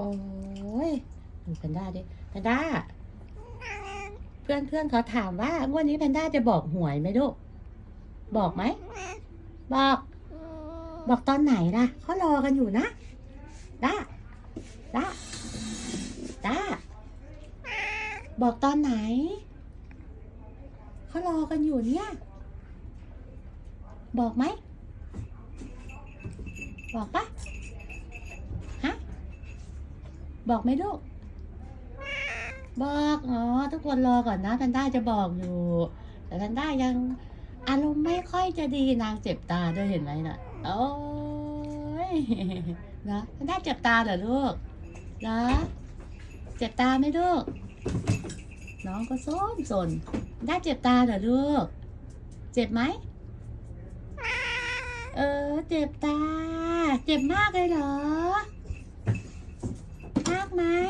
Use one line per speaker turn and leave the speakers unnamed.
โอ้ยดูแพนด้าดิแพนด้า เพื่อนเพื่อนเขาถามว่างวดนี้แพนด้าจะบอกหวยไหมลูกบอกไหม บอก บอกตอนไหนล่ะเขารอกันอยู่นะด้าด้าด้าบอกตอนไหนเขารอกันอยู่เนี่ย บอกไหม บอกปะฮะ บอกไหมลูก บอก อ๋อ ทุกคนรอก่อนนะแพนด้าจะบอกอยู่ แต่แพนด้ายังอารมณ์ไม่ค่อยจะดีนางเจ็บตาด้วยเห็นไหมน่ะ โอ้ยนะแพนด้าเจ็บตาเหรอลูกเหรอเจ็บตาไหมลูก น้องก็ซนสนแพนด้าเจ็บตาเหรอลูก เจ็บไหม เออ เจ็บตา เจ็บมากเลยเหรอ mà